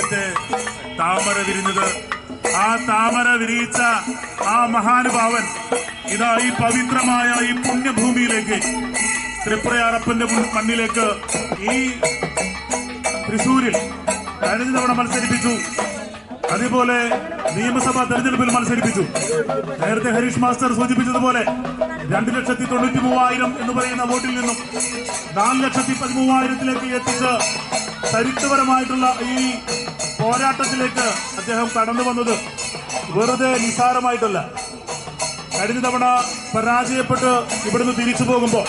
ആദ്യത്തെ താമര വിരിഞ്ഞത്. ആ താമര വിരിയിച്ച ആ മഹാനുഭാവൻ ഇതാ ഈ പവിത്രമായ ഈ പുണ്യഭൂമിയിലേക്ക് ത്രിപുരയാറപ്പന്റെ മണ്ണിലേക്ക് ഈ തൃശൂരിൽ കഴിഞ്ഞ തവണ മത്സരിപ്പിച്ചു. അതേപോലെ നിയമസഭാ തെരഞ്ഞെടുപ്പിൽ മത്സരിപ്പിച്ചു. നേരത്തെ ഹരീഷ് മാസ്റ്റർ സൂചിപ്പിച്ചതുപോലെ രണ്ട് ലക്ഷത്തി തൊണ്ണൂറ്റി മൂവായിരം എന്ന് പറയുന്ന വോട്ടിൽ നിന്നും നാല് ലക്ഷത്തി പതിമൂവായിരത്തിലേക്ക് എത്തിച്ച് ചരിത്രപരമായിട്ടുള്ള ഈ പോരാട്ടത്തിലേക്ക് അദ്ദേഹം കടന്നു വന്നത് വെറുതെ നിസ്സാരമായിട്ടല്ല കഴിഞ്ഞ തവണ പരാജയപ്പെട്ട് ഇവിടുന്ന് തിരിച്ചു പോകുമ്പോൾ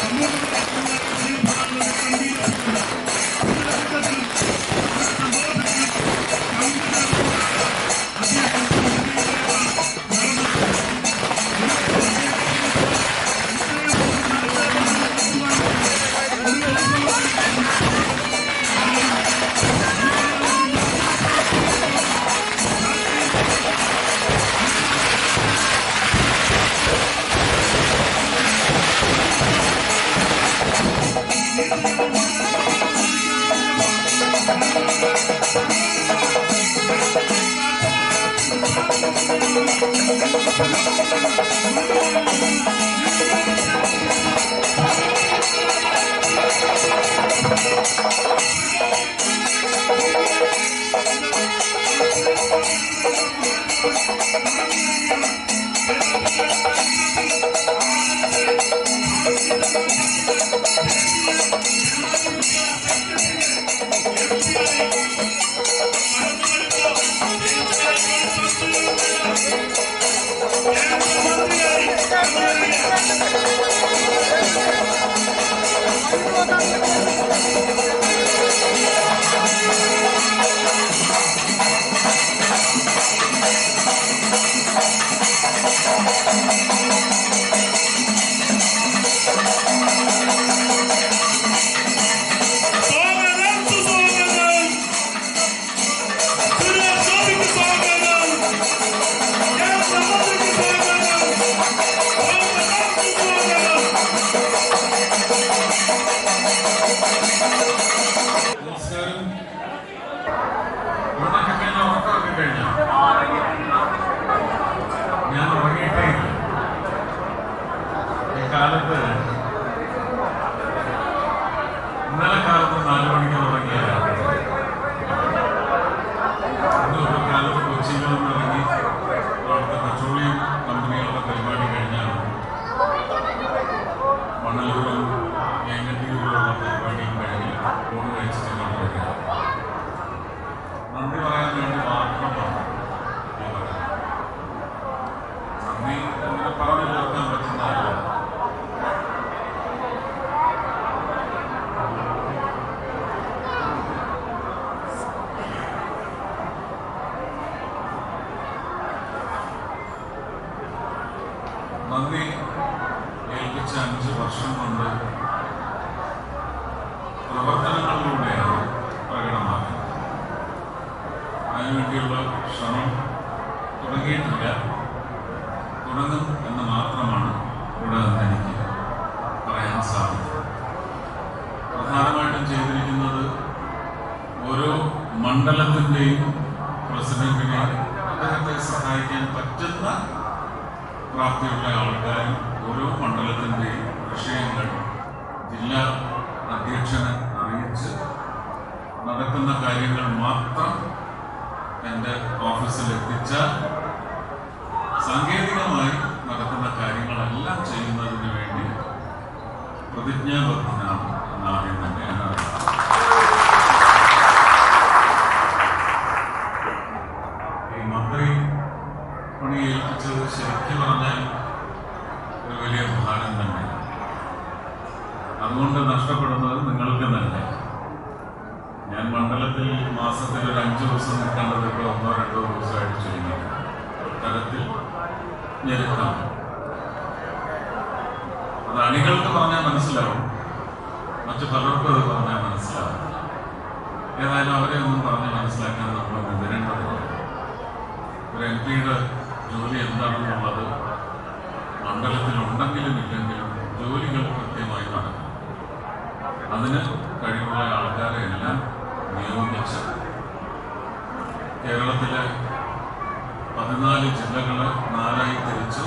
Thank 当年。മണ്ഡലത്തിന്റെയും പ്രസിഡന്റിനെ അദ്ദേഹത്തെ സഹായിക്കാൻ പറ്റുന്ന പ്രാപ്തിയുള്ള ആൾക്കാരും ഓരോ മണ്ഡലത്തിന്റെയും വിഷയങ്ങൾ ജില്ലാ അധ്യക്ഷനെ അറിയിച്ച് നടക്കുന്ന കാര്യങ്ങൾ മാത്രം എന്റെ ഓഫീസിൽ എത്തിച്ചാൽ സാങ്കേതികമായി നടക്കുന്ന കാര്യങ്ങളെല്ലാം ചെയ്യുന്നതിന് വേണ്ടി പ്രതിജ്ഞാബദ്ധനാണ് എന്നാദ്യം തന്നെ ഞാൻ അറിയാം ഈ മന്ത്രി പണി ഏൽപ്പിച്ചത് ശരിക്കും പറഞ്ഞാൽ ഒരു വലിയ ഭാരം തന്നെ അതുകൊണ്ട് നഷ്ടപ്പെടുന്നത് നിങ്ങൾക്ക് തന്നെ ഞാൻ മണ്ഡലത്തിൽ മാസത്തിൽ ഒരു അഞ്ച് ദിവസം നിൽക്കേണ്ടത് ഇപ്പോൾ ഒന്നോ രണ്ടോ ദിവസമായിട്ട് ചെയ്യുന്നു തരത്തിൽ ഞെരുക്കം അത് അണികൾക്ക് പറഞ്ഞാൽ മനസ്സിലാവും മറ്റു പലർക്കും അത് പറഞ്ഞാൽ മനസ്സിലാവും ഏതായാലും അവരെ ഒന്നും പറഞ്ഞ് മനസ്സിലാക്കാൻ നമ്മൾ മുതിരേണ്ടതില്ല ഒരു എം പിയുടെ എന്താണെന്നുള്ളത് മണ്ഡലത്തിൽ ഉണ്ടെങ്കിലും ഇല്ലെങ്കിലും ജോലികൾ കൃത്യമായി നടക്കും. അതിന് കഴിവുള്ള ആൾക്കാരെ എല്ലാം നിയോഗിച്ച് കേരളത്തിലെ പതിനാല് ജില്ലകളെ നാലായി തിരിച്ച്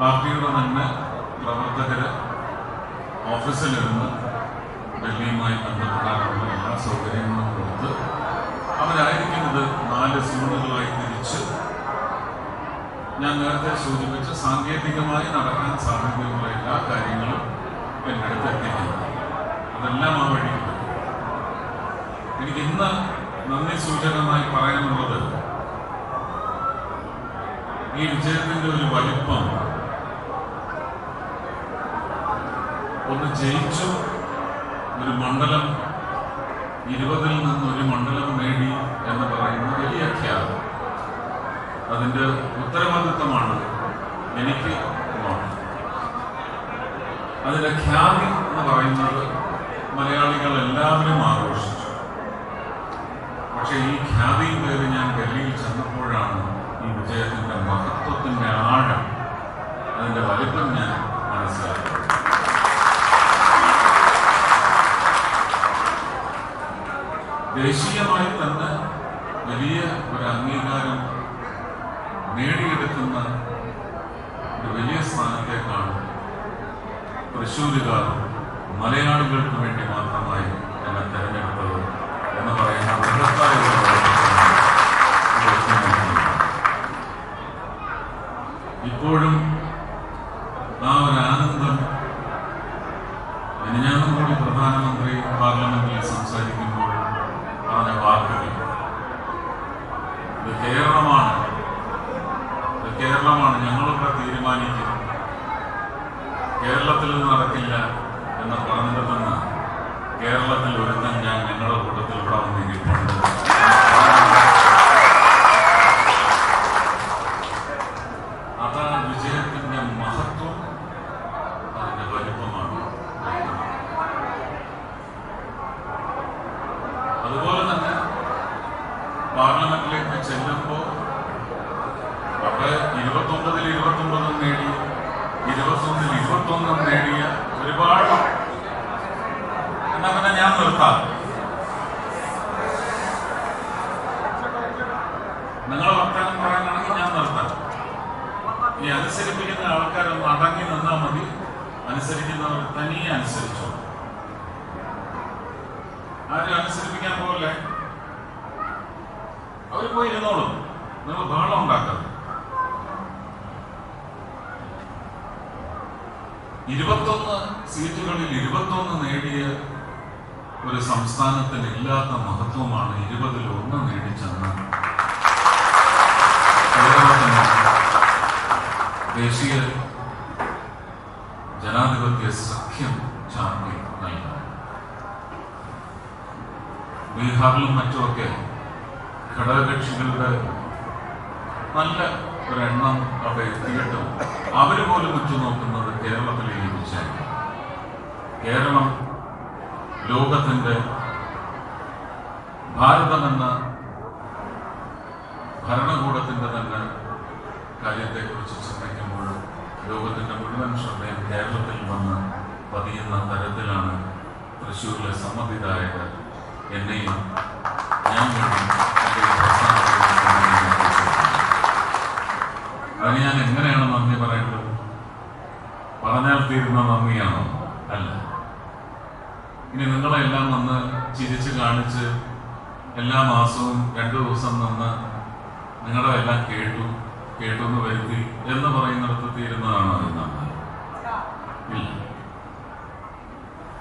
പാർട്ടിയുടെ തന്നെ പ്രവർത്തകരെ ഓഫീസിലിരുന്ന് ഡൽഹിയുമായി ബന്ധപ്പെടാനുള്ള എല്ലാ സൗകര്യങ്ങളും കൊടുത്ത് അവരായിരിക്കുന്നത് നാല് സോണുകളായി ഞാൻ നേരത്തെ സൂചിപ്പിച്ച സാങ്കേതികമായി നടക്കാൻ സാധ്യതയുള്ള എല്ലാ കാര്യങ്ങളും എന്റെ അടുത്ത് എത്തിക്കുന്നു അതെല്ലാം ആ വഴി. എനിക്ക് ഇന്ന് നന്ദി സൂചകമായി പറയാനുള്ളത് ഈ വിജയത്തിന്റെ ഒരു വലിപ്പം. ഒന്ന് ജയിച്ചു ഒരു മണ്ഡലം ഇരുപതിൽ നിന്ന് ഒരു മണ്ഡലം നേടി എന്ന് പറയുന്ന വലിയ ഖ്യാതി. അതിന്റെ ഉത്തരവാദിത്തമാണ് എനിക്ക് അതിന്റെ ഖ്യാതി എന്ന് പറയുന്നത് മലയാളികൾ എല്ലാവരും ആഘോഷിച്ചു. പക്ഷെ ഈ ഖ്യാതി പേര് ഞാൻ ഡൽഹിയിൽ ചെന്നപ്പോഴാണ് ഈ വിജയത്തിന്റെ മഹത്വത്തിന്റെ ആഴം അതിന്റെ വലിപ്പം ഞാൻ മനസ്സിലാക്കി ദേശീയമായി തന്നെ വലിയ ഒരു അംഗീകാരം നേടിയെടുക്കുന്ന ഒരു വലിയ സ്ഥാനത്തേക്കാണ് തൃശ്ശൂരുകാർ മലയാളികൾക്ക് വേണ്ടി മാത്രമായി എന്നെ തെരഞ്ഞെടുത്തത്. കേരളത്തിൽ നിന്ന് നടക്കില്ല എന്ന് പറഞ്ഞിട്ടുണ്ടെന്ന് കേരളത്തിൽ ഒരുത്തൻ ഞാൻ ഞങ്ങളുടെ കൂട്ടത്തിൽ ഇവിടെ വന്നിരിപ്പുണ്ട് അതാണ് വിജയത്തിന്റെ മഹത്വം അതിന്റെ വലിപ്പമാണ് അതുപോലെ തന്നെ പാർലമെന്റിലേക്ക് ചെല്ലുമ്പോൾ അവിടെ ഇരുപത്തൊമ്പതിൽ ഇരുപത്തൊമ്പതും നേടി ഇരുപത്തൊന്നിൽ ഇരുപത്തൊന്നും നേടിയ ഒരുപാട് എന്നാ പിന്നെ ഞാൻ നിർത്താം നിങ്ങൾ വർത്തമാനം പറയാനാണെങ്കിൽ ഞാൻ നിർത്താം ഈ അനുസരിപ്പിക്കുന്ന ആൾക്കാരൊന്ന് അടങ്ങി നിന്നാൽ മതി അനുസരിക്കുന്നവർ തനിയെ അനുസരിച്ചോ ആരും അനുസരിപ്പിക്കാൻ പോലെ അവർ പോയി ഇരുന്നോളും നിങ്ങൾ ബഹളം ഉണ്ടാക്കരുത് ഇരുപത്തൊന്ന് സീറ്റുകളിൽ ഇരുപത്തൊന്ന് നേടിയ ഒരു സംസ്ഥാനത്തിന് ഇല്ലാത്ത മഹത്വമാണ് ഇരുപതിൽ ഒന്ന് നേടിച്ചെന്ന് ദേശീയ ജനാധിപത്യ സഖ്യം ചാർത്തി നൽകാൻ ബീഹാറിലും മറ്റുമൊക്കെ ഘടകകക്ഷികളുടെ നല്ല ഒരെണ്ണം അവിടെ എത്തിയിട്ടും അവർ പോലും ഉറ്റുനോക്കുന്നത് കേരളത്തിലേക്ക് വിജയം കേരളം ലോകത്തിന്റെ ഭാരതമെന്ന ഭരണകൂടത്തിന്റെ തന്നെ കാര്യത്തെക്കുറിച്ച് ചിന്തിക്കുമ്പോൾ ലോകത്തിന്റെ മുഴുവൻ ശ്രദ്ധയും കേരളത്തിൽ വന്ന് പതിയുന്ന തരത്തിലാണ് തൃശ്ശൂരിലെ സമ്മതിദായകർ എന്നെയും ഞാൻ അതിന് ഞാൻ എങ്ങനെയാണ് നന്ദി പറയേണ്ടത്? പറഞ്ഞാൽ തീരുന്ന നന്ദിയാണോ? അല്ല. ഇനി നിങ്ങളെല്ലാം വന്ന് ചിരിച്ച് കാണിച്ച് എല്ലാ മാസവും രണ്ടു ദിവസം നിന്ന് നിങ്ങളുടെ എല്ലാം കേട്ടു കേട്ടു എന്ന് വരുത്തി എന്ന് പറയുന്നിടത്ത് തീരുന്നതാണോ അത് നമ്മൾ ഇല്ല.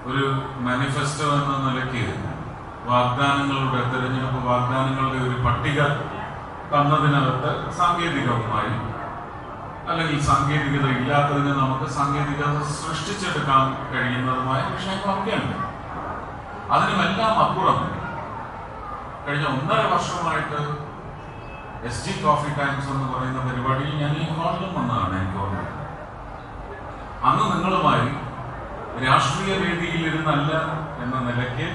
ഒരു മാനിഫെസ്റ്റോ എന്ന നിലയ്ക്ക് വാഗ്ദാനങ്ങളുടെ തെരഞ്ഞെടുപ്പ് വാഗ്ദാനങ്ങളുടെ ഒരു പട്ടിക തന്നതിനകത്ത് സാങ്കേതികമായി അല്ലെങ്കിൽ സാങ്കേതികത ഇല്ലാത്തതിന് നമുക്ക് സാങ്കേതികത സൃഷ്ടിച്ചെടുക്കാൻ കഴിയുന്നതുമായ വിഷയങ്ങളൊക്കെയുണ്ട്. അതിനുമെല്ലാം അപ്പുറം കഴിഞ്ഞ ഒന്നര വർഷമായിട്ട് എസ് ജി കോഫി ടൈംസ് എന്ന് പറയുന്ന പരിപാടിയിൽ ഞാൻ ഈ ഹാളിലും വന്നതാണ് എനിക്ക് ഓർമ്മ. അന്ന് നിങ്ങളുമായി രാഷ്ട്രീയ വേദിയിൽ ഇരുന്നല്ല എന്ന നിലയ്ക്ക്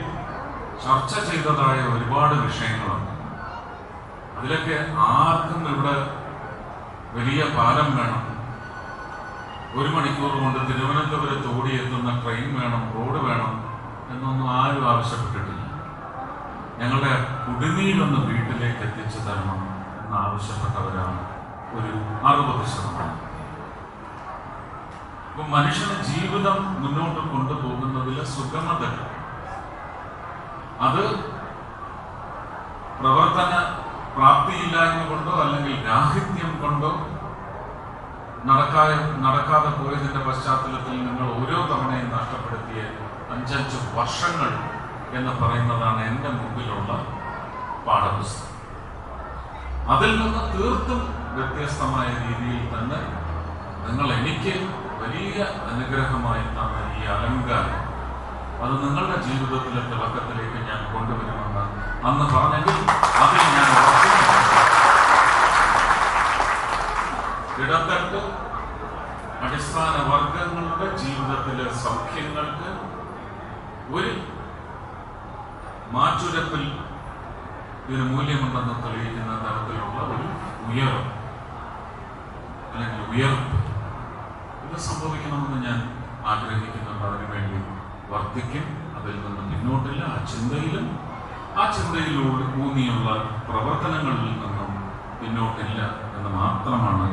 ചർച്ച ചെയ്തതായ ഒരുപാട് വിഷയങ്ങളുണ്ട്. അതിലൊക്കെ ആർക്കും ഇവിടെ വലിയ പാലം വേണം. ഒരു മണിക്കൂർ കൊണ്ട് തിരുവനന്തപുരത്ത് ഓടിയെത്തുന്ന ട്രെയിൻ വേണം റോഡ് വേണം എന്നൊന്നും ആരും ആവശ്യപ്പെട്ടിട്ടില്ല. ഞങ്ങളുടെ കുടുങ്ങിയിലൊന്ന് വീട്ടിലേക്ക് എത്തിച്ചു തരണം എന്ന് ആവശ്യപ്പെട്ടവരാണ് ഒരു അറുപത് ശതമാനം. അപ്പൊ മനുഷ്യന് ജീവിതം മുന്നോട്ട് കൊണ്ടുപോകുന്നതിലെ സുഗമത അത് പ്രവർത്തന പ്രാപ്തിയില്ലായ്മ കൊണ്ടോ അല്ലെങ്കിൽ രാഹിത്യം കൊണ്ടോ നടക്കാതെ നടക്കാതെ പോയതിന്റെ പശ്ചാത്തലത്തിൽ നിങ്ങൾ ഓരോ തവണയും നഷ്ടപ്പെടുത്തിയ അഞ്ചഞ്ച് വർഷങ്ങൾ എന്ന് പറയുന്നതാണ് എന്റെ മുമ്പിലുള്ള പാഠപുസ്തകം. അതിൽ നിന്ന് തീർത്തും വ്യത്യസ്തമായ രീതിയിൽ തന്നെ നിങ്ങൾ എനിക്ക് വലിയ അനുഗ്രഹമായി തന്ന ഈ അലങ്കാരം അത് നിങ്ങളുടെ ജീവിതത്തിലെ തിളക്കത്തിലേക്ക് ഞാൻ കൊണ്ടുവരുമെന്ന് അന്ന് പറഞ്ഞെങ്കിൽ അതിൽ ഞാൻ ഇടത്തട്ട് അടിസ്ഥാന വർഗങ്ങളുടെ ജീവിതത്തിലെ സൗഖ്യങ്ങൾക്ക് ഒരു മാറ്റുരപ്പിൽ ഇതിന് മൂല്യമുണ്ടെന്ന് തെളിയിക്കുന്ന തരത്തിലുള്ള ഒരു ഉയർവ്. അല്ലെങ്കിൽ ഉയർപ്പ്. ഇത് സംഭവിക്കണമെന്ന് ഞാൻ ആഗ്രഹിക്കുന്നുണ്ട്. അതിനുവേണ്ടി വർദ്ധിക്കും അതിൽ നിന്ന് പിന്നോട്ടില്ല. ആ ചിന്തയിലും ആ ചിന്തയിലൂടെ ഊന്നിയുള്ള പ്രവർത്തനങ്ങളിൽ നിന്നും പിന്നോട്ടില്ല എന്ന് മാത്രമാണ്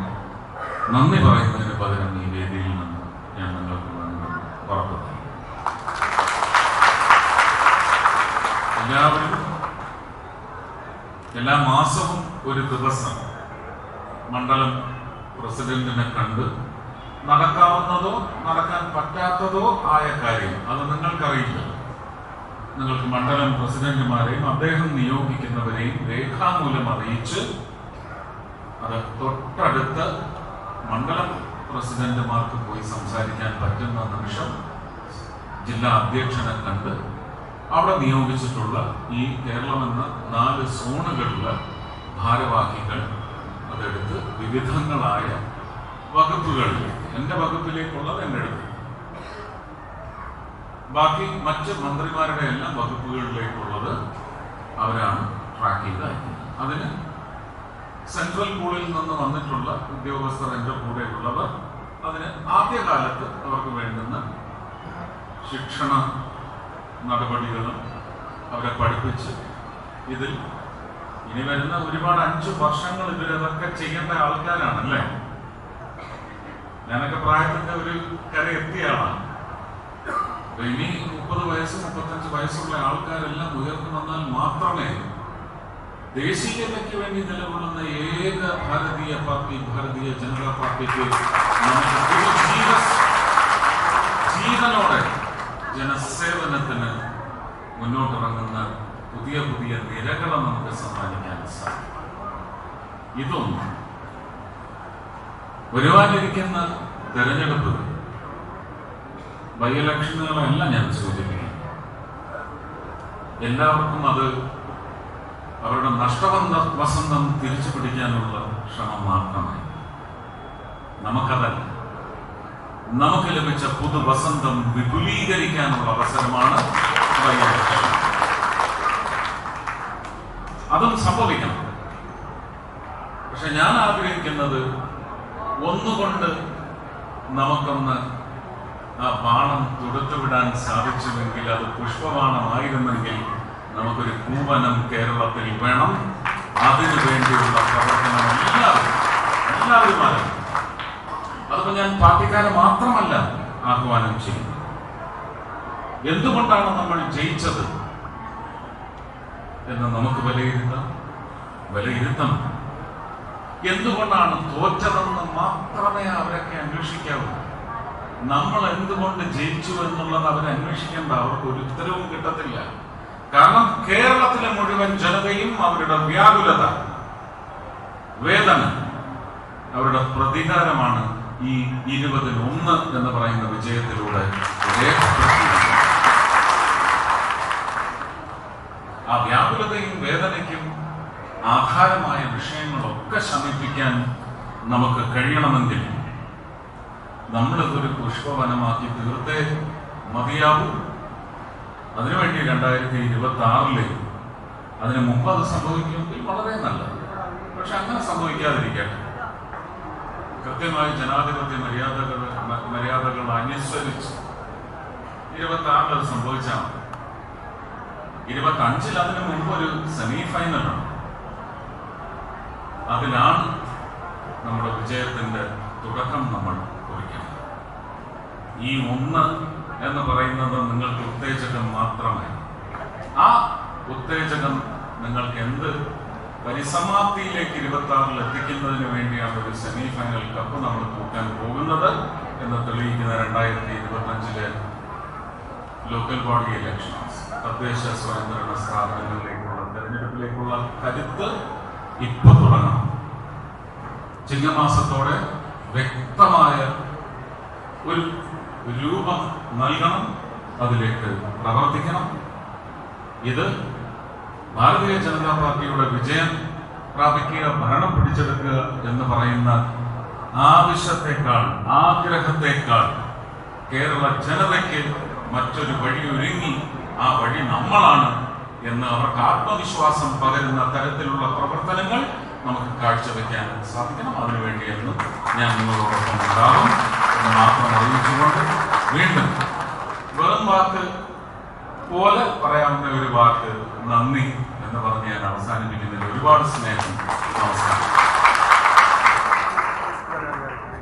നന്ദി പറയുന്നതിന് പകരം ഈ വേദിയിൽ നിന്ന് ഞാൻ നിങ്ങൾക്ക് വേണ്ടി ഉറപ്പു തരുന്നു. എല്ലാവരും എല്ലാ മാസവും ഒരു ദിവസം മണ്ഡലം പ്രസിഡന്റിനെ കണ്ട് നടക്കാവുന്നതോ നടക്കാൻ പറ്റാത്തതോ ആയ കാര്യം അത് നിങ്ങൾക്കറിയില്ല. നിങ്ങൾക്ക് മണ്ഡലം പ്രസിഡന്റുമാരെയും അദ്ദേഹം നിയോഗിക്കുന്നവരെയും രേഖാമൂലം അറിയിച്ച് അത് തൊട്ടടുത്ത് മണ്ഡലം പ്രസിഡന്റുമാർക്ക് പോയി സംസാരിക്കാൻ പറ്റുന്ന നിമിഷം ജില്ലാ അധ്യക്ഷനെ കണ്ട് അവിടെ നിയോഗിച്ചിട്ടുള്ള ഈ കേരളം എന്ന നാല് സോണുകളിലെ ഭാരവാഹികൾ അതെടുത്ത് വിവിധങ്ങളായ വകുപ്പുകളിലേക്ക് എന്റെ വകുപ്പിലേക്കുള്ളത് എന്റെ അടുത്ത്. ബാക്കി മറ്റ് മന്ത്രിമാരുടെ എല്ലാം വകുപ്പുകളിലേക്കുള്ളത് അവരാണ് ട്രാക്ക് ചെയ്ത് അതിന് സെൻട്രൽ പൂളിൽ നിന്ന് വന്നിട്ടുള്ള ഉദ്യോഗസ്ഥർ എന്റെ കൂടെ ഉള്ളവർ അതിന് ആദ്യകാലത്ത് അവർക്ക് വേണ്ടുന്ന ശിക്ഷണ നടപടികളും അവരെ പഠിപ്പിച്ച് ഇതിൽ ഇനി വരുന്ന ഒരുപാട് അഞ്ച് വർഷങ്ങൾ ഇവരതൊക്കെ ചെയ്യേണ്ട ആൾക്കാരാണല്ലേ? ഞാനൊക്കെ പ്രായത്തിന്റെ ഒരു കര എത്തിയ ആളാണ് അപ്പൊ ഇനി മുപ്പത് വയസ്സ് മുപ്പത്തഞ്ച് വയസ്സുള്ള ആൾക്കാരെല്ലാം ഉയർന്നു വന്നാൽ മാത്രമേ ദേശീയതയ്ക്ക് വേണ്ടി നിലകൊള്ളുന്ന ഏക ഭാരതീയ പാർട്ടി ഭാരതീയ ജനതാ പാർട്ടിക്ക് ജീവനോടെ ജനസേവനത്തിന് മുന്നോട്ടിറങ്ങുന്ന പുതിയ പുതിയ നിരകളെ നമുക്ക് സമ്മാനിക്കാൻ സാധിക്കും. ഇതൊന്നും വരുവാനിരിക്കുന്ന തെരഞ്ഞെടുപ്പ് ബൈ ഇലക്ഷനുകളല്ല ഞാൻ സൂചിപ്പിക്കുന്നത് എല്ലാവർക്കും അത് അവരുടെ നഷ്ടബന്ധ വസന്തം തിരിച്ചു പിടിക്കാനുള്ള ശ്രമം മാത്രമായി. നമുക്കതല്ല. നമുക്ക് ലഭിച്ച പുതു വസന്തം വിപുലീകരിക്കാനുള്ള അവസരമാണ് അതും സംഭവിക്കണം. പക്ഷെ ഞാൻ ആഗ്രഹിക്കുന്നത് ഒന്നുകൊണ്ട് നമുക്കൊന്ന് ആ ബാണം തൊടുത്തുവിടാൻ സാധിച്ചുവെങ്കിൽ അത് പുഷ്പബാണമായിരുന്നെങ്കിൽ നമുക്കൊരു പൂവനം കേരളത്തിൽ വേണം. അതിനു വേണ്ടിയുള്ള പ്രവർത്തനം എല്ലാവരും എല്ലാവരും അതിപ്പോ ഞാൻ പാർട്ടിക്കാരെ മാത്രമല്ല ആഹ്വാനം ചെയ്യുന്നത്. എന്തുകൊണ്ടാണ് നമ്മൾ ജയിച്ചത്? എന്ന് നമുക്ക് വിലയിരുത്താം. വിലയിരുത്തണം. എന്തുകൊണ്ടാണ് തോറ്റതെന്ന് മാത്രമേ അവരൊക്കെ അന്വേഷിക്കാവൂ? നമ്മൾ എന്തുകൊണ്ട് ജയിച്ചു എന്നുള്ളത് അവരെ അന്വേഷിക്കേണ്ട അവർക്ക് ഒരു ഉത്തരവും കിട്ടത്തില്ല. കാരണം കേരളത്തിലെ മുഴുവൻ ജനതയും അവരുടെ വ്യാകുലത വേദന അവരുടെ പ്രതികാരമാണ് ഈ ഇരുപതിന് ഒന്ന് എന്ന് പറയുന്ന വിജയത്തിലൂടെ ആ വ്യാകുലതയും വേദനയ്ക്കും ആധാരമായ വിഷയങ്ങളൊക്കെ ശമിപ്പിക്കാൻ നമുക്ക് കഴിയണമെങ്കിൽ നമ്മളിതൊരു പുഷ്പവനമാക്കി തീർത്തേ മതിയാവൂ. അതിനുവേണ്ടി രണ്ടായിരത്തി ഇരുപത്തി ആറിൽ അതിന് മുമ്പ് അത് സംഭവിക്കുമെങ്കിൽ വളരെ നല്ലത്. പക്ഷെ അങ്ങനെ സംഭവിക്കാതിരിക്കട്ടെ. കൃത്യമായി ജനാധിപത്യ മര്യാദകൾ മര്യാദകൾ അനുസരിച്ച് ഇരുപത്തി ആറിൽ അത് സംഭവിച്ചാൽ മതി. ഇരുപത്തി അഞ്ചിൽ അതിന് മുമ്പ് ഒരു സെമി ഫൈനലാണ് അതിലാണ് നമ്മുടെ വിജയത്തിന്റെ തുടക്കം നമ്മൾ കുറിക്കുന്നത്. ഈ ഒന്ന് എന്ന് പറയുന്നത് നിങ്ങൾക്ക് ഉത്തേജകം മാത്രമേ ആ ഉത്തേജകം നിങ്ങൾക്ക് എന്ത് പരിസമാപ്തിയിലേക്ക് ഇരുപത്തി ആറിൽ എത്തിക്കുന്നതിന് വേണ്ടിയാണ് ഒരു സെമി ഫൈനൽ കപ്പ് നമ്മൾ കൂട്ടാൻ പോകുന്നത് എന്ന് തെളിയിക്കുന്ന രണ്ടായിരത്തി ഇരുപത്തി അഞ്ചിലെ ലോക്കൽ ബോഡി ഇലക്ഷൻസ്. തദ്ദേശ സ്വയംഭരണ സ്ഥാപനങ്ങളിലേക്കുള്ള തെരഞ്ഞെടുപ്പിലേക്കുള്ള കരുത്ത് ഇപ്പൊ തുടങ്ങണം. ചിങ്ങമാസത്തോടെ വ്യക്തമായ ഒരു രൂപം നൽകണം. അതിലേക്ക് പ്രവർത്തിക്കണം. ഇത് ഭാരതീയ ജനതാ പാർട്ടിയുടെ വിജയം പ്രാപിക്കുക ഭരണം പിടിച്ചെടുക്കുക എന്ന് പറയുന്ന ആവശ്യത്തെക്കാൾ ആഗ്രഹത്തെക്കാൾ കേരള ജനതയ്ക്ക് മറ്റൊരു വഴി ഒരുങ്ങി ആ വഴി നമ്മളാണ് എന്ന് അവർക്ക് ആത്മവിശ്വാസം പകരുന്ന തരത്തിലുള്ള പ്രവർത്തനങ്ങൾ നമുക്ക് കാഴ്ചവെക്കാൻ സാധിക്കണം. അതിനുവേണ്ടി എന്ന് ഞാൻ നിങ്ങളോടൊപ്പം ഉണ്ടാകും എന്ന് മാത്രം അറിയിച്ചുകൊണ്ട് വീണ്ടും വെറും വാക്ക് പോലെ പറയാവുന്ന ഒരു വാക്ക് നന്ദി എന്ന് പറഞ്ഞ് ഞാൻ അവസാനിപ്പിക്കുന്നതിൽ ഒരുപാട് സ്നേഹം. നമസ്കാരം.